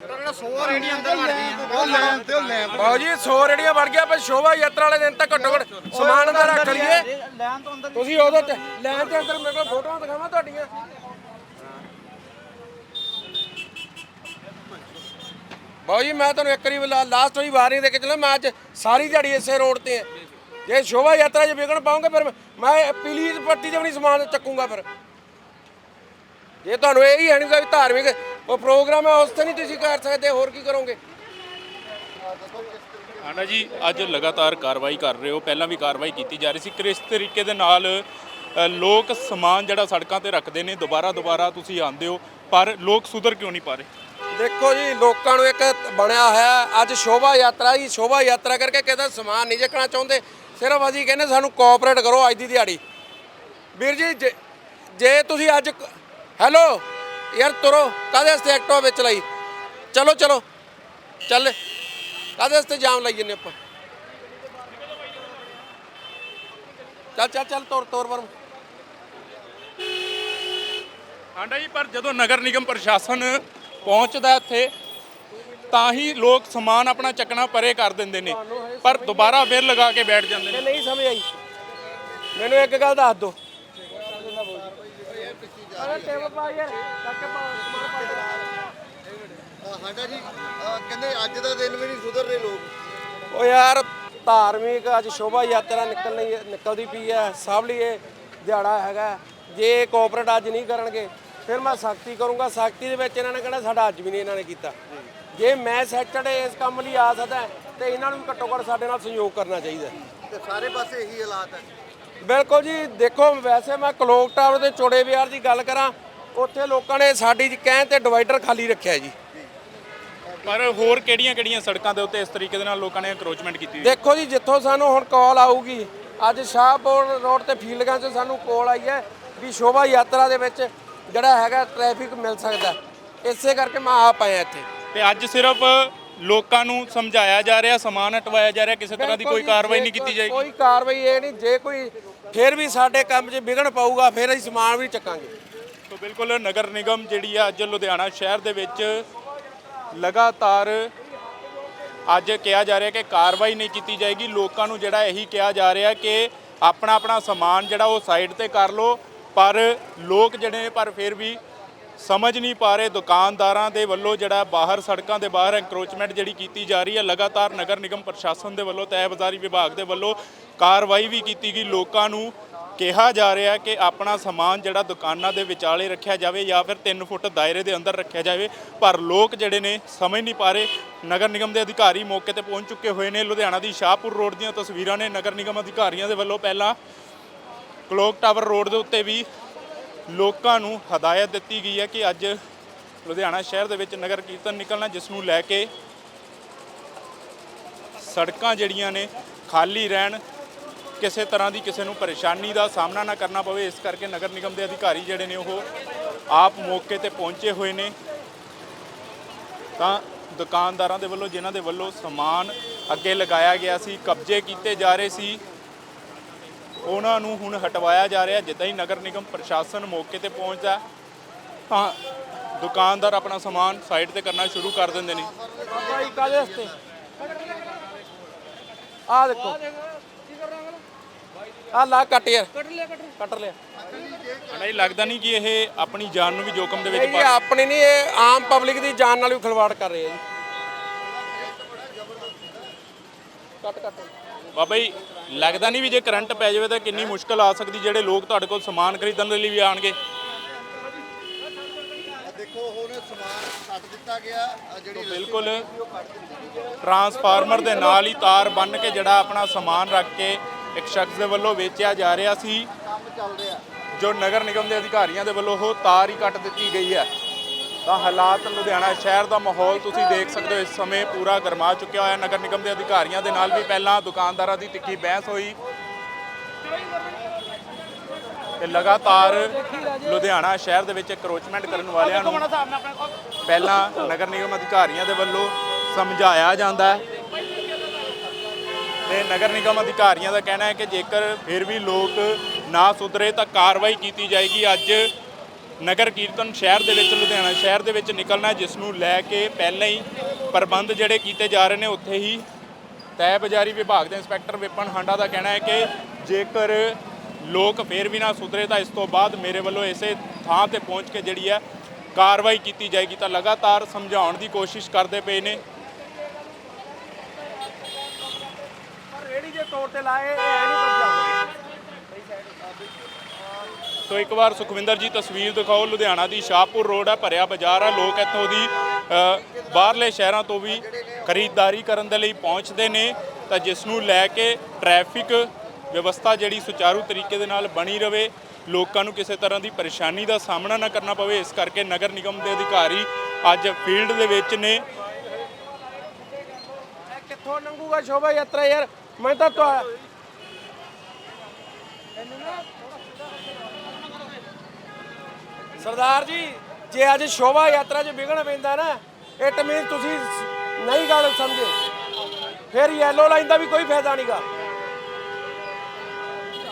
100 ਜੀ 100 ਰੇੜੀਆਂ ਵੜ ਗਿਆ ਪਰ ਸ਼ੋਭਾ ਯਾਤਰਾ ਵਾਲੇ ਦਿਨ ਤਾਂ ਘੱਟੋ ਘੱਟ ਸਮਾਨ ਦਾ ਰੱਖ ਲਈਏ। ਲੈਣ ਤੋਂ ਅੰਦਰ ਤੁਸੀਂ ਉਦੋਂ ਤੇ ਲੈਣ ਤੇ ਅੰਦਰ ਮੇਰੇ ਕੋਲ ਫੋਟੋਆਂ ਦਿਖਾਵਾਂ ਤੁਹਾਡੀਆਂ। ਬਾਊ ਜੀ, ਮੈਂ ਤੁਹਾਨੂੰ ਇੱਕ ਵਾਰੀ ਲਾਸਟ ਵਾਰੀ ਵਾਰੀ ਦੇ ਕੇ ਚੱਲਾਂ ਮੈਂ ਅੱਜ ਸਾਰੀ ਦਿਹਾੜੀ ਇਸੇ ਰੋਡ ਤੇ ਆ। ਜੇ ਸ਼ੋਭਾ ਯਾਤਰਾ 'ਚ ਵਿਗਣ ਪਾਉਂਗੇ, ਫਿਰ ਮੈਂ ਪੀਲੀ ਪੱਟੀ ਚ ਵੀ ਨਹੀਂ ਸਮਾਨ ਚੱਕੂਗਾ ਫਿਰ। ਜੇ ਤੁਹਾਨੂੰ ਇਹ ਹੀ ਹੈ ਨਹੀਂ ਵੀ ਧਾਰਮਿਕ ਉਹ ਪ੍ਰੋਗਰਾਮ ਹੈ ਉਸ ਤੇ ਨਹੀਂ ਤੁਸੀਂ ਕਰ ਸਕਦੇ ਹੋਰ ਕੀ ਕਰੋਗੇ? ਆਂਡਾ ਜੀ ਅੱਜ ਲਗਾਤਾਰ ਕਾਰਵਾਈ ਕਰ ਰਹੇ ਹੋ। ਪਹਿਲਾਂ ਵੀ ਕਾਰਵਾਈ ਕੀਤੀ ਜਾ ਰਹੀ ਸੀ। ਕਿਸ ਤਰੀਕੇ ਦੇ ਨਾਲ ਲੋਕ ਸਮਾਨ ਜਿਹੜਾ ਸੜਕਾਂ ਤੇ ਰੱਖਦੇ ਨੇ ਦੁਬਾਰਾ ਦੁਬਾਰਾ ਤੁਸੀਂ ਆਉਂਦੇ ਹੋ ਪਰ ਲੋਕ ਸੁਧਰ ਕਿਉਂ ਨਹੀਂ ਪਾ ਰਹੇ? ਦੇਖੋ ਜੀ ਲੋਕਾਂ ਨੂੰ ਇੱਕ ਬਣਿਆ ਹੋਇਆ ਅੱਜ ਸ਼ੋਭਾ ਯਾਤਰਾ ਹੀ ਸ਼ੋਭਾ ਯਾਤਰਾ ਕਰਕੇ ਕਿਹਦਾ ਸਮਾਨ ਨਹੀਂ ਚੱਕਣਾ ਚਾਹੁੰਦੇ। ਸਿਰਫ ਅਸੀਂ ਕਹਿੰਦੇ ਸਾਨੂੰ ਕੋਆਪਰੇਟ ਕਰੋ ਅੱਜ ਦੀ ਦਿਹਾੜੀ। ਵੀਰ ਜੇ- ਜੇ ਤੁਸੀਂ ਅੱਜ ਹੈਲੋ ਯਾਰ ਤੁਰੋ ਕਾਹਦੇ ਵਾਸਤੇ ਐਕਟਿਵਾ ਵਿੱਚ ਲਈ? ਚਲੋ ਚਲੋ। ਚੱਲ। ਕਾਹਦੇ ਵਾਸਤੇ ਜਾਮ ਲਾਈ ਜੰਨੇ ਆਪਾਂ? ਚੱਲ ਚੱਲ ਚੱਲ ਤੁਰ ਤੁਰ ਵਰ ਆਂਡਾ ਜੀ ਪਰ ਜਦੋਂ ਨਗਰ ਨਿਗਮ ਪ੍ਰਸ਼ਾਸਨ ਪਹੁੰਚਦਾ ਇੱਥੇ ਤਾਂ ਹੀ ਲੋਕ ਸਮਾਨ ਆਪਣਾ ਚੱਕਣਾ ਪਰੇ ਕਰ ਦਿੰਦੇ ਨੇ। ਪਰ ਦੁਬਾਰਾ ਫਿਰ ਲਗਾ ਕੇ ਬੈਠ ਜਾਂਦੇ ਨੇ। ਨਹੀਂ ਸਮਝ ਆਈ। ਮੈਨੂੰ ਇੱਕ ਗੱਲ ਦੱਸ ਦਿਓ। ਟੇਬਲ ਪਾ ਯਾਰ। ਚੱਕ ਕੇ ਸਾਡਾ ਜੀ ਅਹ ਕਹਿੰਦੇ ਅੱਜ ਦਾ ਦਿਨ ਵੀ ਨਹੀਂ ਸੁਧਰ ਰਹੇ ਲੋਕ। ਉਹ ਯਾਰ ਧਾਰਮਿਕ ਅੱਜ ਸ਼ੋਭਾ ਯਾਤਰਾ ਨਿਕਲਣੀ ਨਿਕਲਦੀ ਪਈ ਹੈ ਸਭ ਲਈ ਇਹ ਦਿਹਾੜਾ ਹੈਗਾ। ਜੇ ਕੋਆਪਰੇਟ ਅੱਜ ਨਹੀਂ ਕਰਨਗੇ ਫਿਰ ਮੈਂ ਸਖਤੀ ਕਰੂੰਗਾ। ਸਖਤੀ ਦੇ ਵਿੱਚ ਇਹਨਾਂ ਨੇ ਕਹਿਣਾ ਸਾਡਾ ਅੱਜ ਵੀ ਨਹੀਂ ਇਹਨਾਂ ਨੇ ਕੀਤਾ। ਜੇ ਮੈਂ ਸੈਟਰਡੇ ਇਸ ਕੰਮ ਲਈ ਆ ਸਕਦਾ ਤੇ ਇਹਨਾਂ ਨੂੰ ਘੱਟੋ ਘੱਟ ਸਾਡੇ ਨਾਲ ਸਹਿਯੋਗ ਕਰਨਾ ਚਾਹੀਦਾ। ਤੇ ਸਾਰੇ ਪਾਸੇ ਇਹੀ ਹਾਲਾਤ ਹੈ ਬਿਲਕੁਲ ਜੀ ਦੇਖੋ ਵੈਸੇ ਮੈਂ ਕਲੋਕ ਟਾਵਰ ਦੇ ਚੋੜੇ ਵਿਹਾਰ ਦੀ ਗੱਲ ਕਰਾਂ ਉੱਥੇ ਲੋਕਾਂ ਨੇ ਸਾਡੀ ਕਹਿਣ ਤੇ ਡਿਵਾਈਡਰ ਖਾਲੀ ਰੱਖਿਆ ਜੀ। ਪਰ ਹੋਰ ਕਿਹੜੀਆਂ-ਕਿਹੜੀਆਂ ਸੜਕਾਂ ਦੇ ਉੱਤੇ ਇਸ ਤਰੀਕੇ ਦੇ ਨਾਲ ਲੋਕਾਂ ਨੇ ਅਕਰੋਚਮੈਂਟ ਕੀਤੀ ਹੋਈ? ਦੇਖੋ ਜੀ ਜਿੱਥੋਂ ਸਾਨੂੰ ਹੁਣ ਕਾਲ ਆਊਗੀ ਅੱਜ ਸ਼ਾਹਪੁਰ ਰੋਡ ਤੇ ਫੀਲਡਾਂ 'ਚ ਸਾਨੂੰ ਕਾਲ ਆਈ ਹੈ ਵੀ ਸ਼ੋਭਾ ਯਾਤਰਾ ਦੇ ਵਿੱਚ ਜਿਹੜਾ ਹੈਗਾ ਟ੍ਰੈਫਿਕ ਮਿਲ ਸਕਦਾ। ਇਸੇ ਕਰਕੇ ਮੈਂ ਆ ਪਾਇਆ ਇੱਥੇ। ਤੇ ਅੱਜ ਸਿਰਫ ਲੋਕਾਂ ਨੂੰ ਸਮਝਾਇਆ ਜਾ ਰਿਹਾ ਸਮਾਨ ਹਟਵਾਇਆ ਜਾ ਰਿਹਾ ਕਿਸੇ ਤਰ੍ਹਾਂ ਦੀ ਕੋਈ ਬਿਲਕੁਲ ਜੀ, ਕਾਰਵਾਈ ਜੇ ਨਹੀਂ ਕੀਤੀ ਜਾਏਗੀ? ਕੋਈ ਕਾਰਵਾਈ ਇਹ ਨਹੀਂ ਜੇ ਕੋਈ ਫਿਰ ਵੀ ਸਾਡੇ ਕੰਮ 'ਚ ਵਿਘਨ ਪਾਊਗਾ, ਫਿਰ ਅਸੀਂ ਸਮਾਨ ਵੀ ਚੱਕਾਂਗੇ। ਤੋ ਬਿਲਕੁਲ ਨਗਰ ਨਿਗਮ ਜਿਹੜੀ ਆ ਅੱਜ ਲੁਧਿਆਣਾ ਸ਼ਹਿਰ ਦੇ ਵਿੱਚ ਲਗਾਤਾਰ ਅੱਜ ਕਿਹਾ ਜਾ ਰਿਹਾ ਕਿ ਕਾਰਵਾਈ ਨਹੀਂ ਕੀਤੀ ਜਾਏਗੀ। ਲੋਕਾਂ ਨੂੰ ਜਿਹੜਾ ਇਹੀ ਕਿਹਾ ਜਾ ਰਿਹਾ ਕਿ ਆਪਣਾ ਆਪਣਾ ਸਮਾਨ ਜਿਹੜਾ ਉਹ ਸਾਈਡ ਤੇ ਕਰ ਲਓ, ਪਰ ਲੋਕ ਜਿਹੜੇ ਨੇ, ਪਰ ਫਿਰ ਵੀ ਸਮਝ ਨਹੀਂ ਪਾ ਰਹੇ ਦੁਕਾਨਦਾਰਾਂ ਦੇ ਵੱਲੋਂ ਜਿਹੜਾ ਬਾਹਰ ਸੜਕਾਂ ਦੇ ਬਾਹਰ ਐਂਕਰੋਚਮੈਂਟ ਜਿਹੜੀ ਕੀਤੀ ਜਾ ਰਹੀ ਹੈ, ਲਗਾਤਾਰ ਨਗਰ ਨਿਗਮ ਪ੍ਰਸ਼ਾਸਨ ਦੇ ਵੱਲੋਂ, ਤਹਿਬਜ਼ਾਰੀ ਵਿਭਾਗ ਦੇ ਵੱਲੋਂ ਕਾਰਵਾਈ ਵੀ ਕੀਤੀ ਗਈ। ਲੋਕਾਂ ਨੂੰ ਕਿਹਾ ਜਾ ਰਿਹਾ ਕਿ ਆਪਣਾ ਸਮਾਨ ਜਿਹੜਾ ਦੁਕਾਨਾਂ ਦੇ ਵਿਚਾਲੇ ਰੱਖਿਆ ਜਾਵੇ ਜਾਂ ਫਿਰ 3 ਫੁੱਟ ਦਾਇਰੇ ਦੇ ਅੰਦਰ ਰੱਖਿਆ ਜਾਵੇ। ਪਰ ਲੋਕ ਜਿਹੜੇ ਨੇ, ਸਮਝ ਨਹੀਂ ਪਾ ਰਹੇ। ਨਗਰ ਨਿਗਮ ਦੇ ਅਧਿਕਾਰੀ ਮੌਕੇ ਤੇ ਪਹੁੰਚ ਚੁੱਕੇ ਹੋਏ ਨੇ। ਲੁਧਿਆਣਾ ਦੀ ਸ਼ਾਹਪੁਰ ਰੋਡ ਦੀਆਂ ਤਸਵੀਰਾਂ ਨੇ। ਨਗਰ ਨਿਗਮ ਅਧਿਕਾਰੀਆਂ ਦੇ ਵੱਲੋਂ ਪਹਿਲਾਂ ਕਲੋਕ ਟਾਵਰ ਰੋਡ ਦੇ ਉੱਤੇ ਵੀ ਲੋਕਾਂ ਨੂੰ ਹਦਾਇਤ ਦਿੱਤੀ ਗਈ ਹੈ ਕਿ ਅੱਜ ਲੁਧਿਆਣਾ ਸ਼ਹਿਰ ਦੇ ਵਿੱਚ ਨਗਰ ਕੀਰਤਨ ਨਿਕਲਣਾ, ਜਿਸ ਨੂੰ ਲੈ ਕੇ ਸੜਕਾਂ ਜਿਹੜੀਆਂ ਨੇ ਖਾਲੀ ਰਹਿਣ, ਕਿਸੇ ਤਰ੍ਹਾਂ ਦੀ ਕਿਸੇ ਨੂੰ ਪਰੇਸ਼ਾਨੀ ਦਾ ਸਾਹਮਣਾ ਨਾ ਕਰਨਾ ਪਵੇ, ਇਸ ਕਰਕੇ ਨਗਰ ਨਿਗਮ ਦੇ ਅਧਿਕਾਰੀ ਜਿਹੜੇ ਨੇ ਉਹ ਆਪ ਮੌਕੇ ਤੇ ਪਹੁੰਚੇ ਹੋਏ ਨੇ। ਤਾਂ ਦੁਕਾਨਦਾਰਾਂ ਦੇ ਵੱਲੋਂ, ਜਿਨ੍ਹਾਂ ਦੇ ਵੱਲੋਂ ਸਮਾਨ ਅੱਗੇ ਲਗਾਇਆ ਗਿਆ ਸੀ, ਕਬਜ਼ੇ ਕੀਤੇ ਜਾ ਰਹੇ ਸੀ ਉਹਨਾਂ ਨੂੰ ਹੁਣ ਹਟਵਾਇਆ ਜਾ ਰਿਹਾ ਜਿੱਦਾਂ ਹੀ ਨਗਰ ਨਿਗਮ ਪ੍ਰਸ਼ਾਸਨ ਮੌਕੇ ਤੇ ਪਹੁੰਚਦਾ ਹੈ, ਤਾਂ ਦੁਕਾਨਦਾਰ ਆਪਣਾ ਸਮਾਨ ਸਾਈਡ ਤੇ ਕਰਨਾ ਸ਼ੁਰੂ ਕਰ ਦਿੰਦੇ ਨੇ। ਭਾਈ ਕਾਹਦੇ ਵਾਸਤੇ? ਆ ਦੇਖੋ। ਆ ਲਾ ਕੱਟ ਯਾਰ। ਕੱਟ ਲਿਆ ਕੱਟ ਲਿਆ। ਇਹ ਲੱਗਦਾ ਨਹੀਂ ਕਿ ਇਹ ਆਪਣੀ ਜਾਨ ਨੂੰ ਵੀ ਜੋਖਮ ਦੇ ਵਿੱਚ ਇਹ ਪਾ ਆਪਣੀ ਨਹੀਂ ਇਹ ਆਮ ਪਬਲਿਕ ਦੀ ਜਾਨ ਨਾਲ ਵੀ ਖਿਲਵਾੜ ਕਰ ਰਹੇ ਆ ਜੀ। ਕੱਟ ਕੱਟ। ਬਾਬਾ ਜੀ ਲੱਗਦਾ ਨਹੀਂ ਵੀ ਜੇ ਕਰੰਟ ਪੈ ਜਾਵੇ ਤਾਂ ਕਿੰਨੀ ਮੁਸ਼ਕਲ ਆ ਸਕਦੀ ਜਿਹੜੇ ਲੋਕ ਤੁਹਾਡੇ ਕੋਲ ਸਮਾਨ ਖਰੀਦਣ ਦੇ ਲਈ ਵੀ ਆਣਗੇ ਆ ਦੇਖੋ ਹੁਣ ਸਮਾਨ ਕੱਟ ਦਿੱਤਾ ਗਿਆ। ਆ ਜਿਹੜੀ ਬਿਲਕੁਲ ਟਰਾਂਸਫਾਰਮਰ ਦੇ ਨਾਲ ਹੀ ਤਾਰ ਬੰਨ ਕੇ ਜਿਹੜਾ ਆਪਣਾ ਸਮਾਨ ਰੱਖ ਕੇ ਇੱਕ ਸ਼ਖਸ ਦੇ ਵੱਲੋਂ ਵੇਚਿਆ ਜਾ ਰਿਹਾ ਸੀ। ਕੰਮ ਚੱਲ ਰਿਹਾ। ਜੋ ਨਗਰ ਨਿਗਮ ਦੇ ਅਧਿਕਾਰੀਆਂ ਦੇ ਵੱਲੋਂ ਉਹ ਤਾਰ ਹੀ ਕੱਟ ਦਿੱਤੀ ਗਈ ਹੈ। ਤਾਂ ਹਾਲਾਤ ਲੁਧਿਆਣਾ ਸ਼ਹਿਰ ਦਾ ਮਾਹੌਲ ਤੁਸੀਂ ਦੇਖ ਸਕਦੇ ਹੋ, ਇਸ ਸਮੇਂ ਪੂਰਾ ਗਰਮਾ ਚੁੱਕਿਆ ਹੋਇਆ। ਨਗਰ ਨਿਗਮ ਦੇ ਅਧਿਕਾਰੀਆਂ ਦੇ ਨਾਲ ਵੀ ਪਹਿਲਾਂ ਦੁਕਾਨਦਾਰਾਂ ਦੀ ਤਿੱਖੀ ਬਹਿਸ ਹੋਈ। ਤੇ ਲਗਾਤਾਰ ਲੁਧਿਆਣਾ ਸ਼ਹਿਰ ਦੇ ਵਿੱਚ ਕਰੋਚਮੈਂਟ ਕਰਨ ਵਾਲਿਆਂ ਨੂੰ ਪਹਿਲਾਂ ਨਗਰ ਨਿਗਮ ਅਧਿਕਾਰੀਆਂ ਦੇ ਵੱਲੋਂ ਸਮਝਾਇਆ ਜਾਂਦਾ ਹੈ। ਤੇ ਨਗਰ ਨਿਗਮ ਅਧਿਕਾਰੀਆਂ ਦਾ ਕਹਿਣਾ ਹੈ ਕਿ ਜੇਕਰ ਫਿਰ ਵੀ ਲੋਕ ਨਾ ਸੁਧਰੇ ਤਾਂ ਕਾਰਵਾਈ ਕੀਤੀ ਜਾਏਗੀ। ਅੱਜ ਨਗਰ ਕੀਰਤਨ ਸ਼ਹਿਰ ਦੇ ਵਿੱਚ, ਲੁਧਿਆਣਾ ਸ਼ਹਿਰ ਦੇ ਵਿੱਚ ਨਿਕਲਣਾ ਜਿਸ ਨੂੰ ਲੈ ਕੇ ਪਹਿਲਾਂ ਹੀ ਪ੍ਰਬੰਧ ਜਿਹੜੇ ਕੀਤੇ ਜਾ ਰਹੇ ਨੇ, ਉੱਥੇ ਹੀ ਤੈ ਬਜ਼ਾਰੀ ਵਿਭਾਗ ਦੇ ਇੰਸਪੈਕਟਰ ਵਿਪਨ ਹਾਂਡਾ ਦਾ ਕਹਿਣਾ ਹੈ ਕਿ ਜੇਕਰ ਲੋਕ ਫੇਰ ਵੀ ਨਾ ਸੁਧਰੇ, ਤਾਂ ਇਸ ਤੋਂ ਬਾਅਦ ਮੇਰੇ ਵੱਲੋਂ ਇਸੇ ਥਾਂ ਤੇ ਪਹੁੰਚ ਕੇ ਜਿਹੜੀ ਹੈ ਕਾਰਵਾਈ ਕੀਤੀ ਜਾਏਗੀ। ਤਾਂ ਲਗਾਤਾਰ ਸਮਝਾਉਣ ਦੀ ਕੋਸ਼ਿਸ਼ ਕਰਦੇ ਪਏ ਨੇ। ਰੇੜੀ ਦੇ ਤੌਰ ਤੇ ਲਾਏ, ਇਹ ਨਹੀਂ ਸੋ ਇੱਕ ਵਾਰ ਸੁਖਵਿੰਦਰ ਜੀ ਤਸਵੀਰ ਦਿਖਾਓ। ਲੁਧਿਆਣਾ ਦੀ ਸ਼ਾਹਪੁਰ ਰੋਡ ਹੈ ਭਰਿਆ ਬਾਜ਼ਾਰ ਹੈ। ਲੋਕ ਇੱਥੋਂ ਦੀ ਬਾਹਰਲੇ ਸ਼ਹਿਰਾਂ ਤੋਂ ਵੀ ਖਰੀਦਦਾਰੀ ਕਰਨ ਦੇ ਲਈ ਪਹੁੰਚਦੇ ਨੇ। ਤਾਂ ਜਿਸ ਨੂੰ ਲੈ ਕੇ ਟ੍ਰੈਫਿਕ ਵਿਵਸਥਾ ਜਿਹੜੀ ਸੁਚਾਰੂ ਤਰੀਕੇ ਦੇ ਨਾਲ ਬਣੀ ਰਵੇ ਲੋਕਾਂ ਨੂੰ ਕਿਸੇ ਤਰ੍ਹਾਂ ਦੀ ਪਰੇਸ਼ਾਨੀ ਦਾ ਸਾਹਮਣਾ ਨਾ ਕਰਨਾ ਪਵੇ। ਇਸ ਕਰਕੇ ਨਗਰ ਨਿਗਮ ਦੇ ਅਧਿਕਾਰੀ ਅੱਜ ਫੀਲਡ ਦੇ ਵਿੱਚ ਨੇ। ਕਿੱਥੋਂ ਲੰਘੂਗਾ ਸ਼ੋਭਾ ਯਾਤਰਾ ਯਾਰ? ਮੈਂ ਤਾਂ ਤੁਹਾ ਸਰਦਾਰ ਜੀ, ਜੇ ਅੱਜ ਸ਼ੋਭਾ ਯਾਤਰਾ 'ਚ ਵਿਘਨ ਪੈਂਦਾ ਨਾ ਇਟ ਮੀਨ ਤੁਸੀਂ ਨਹੀਂ ਗੱਲ ਸਮਝੇ। ਫਿਰ ਯੈਲੋ ਲਾਈਨ ਦਾ ਵੀ ਕੋਈ ਫਾਇਦਾ ਨਹੀਂਗਾ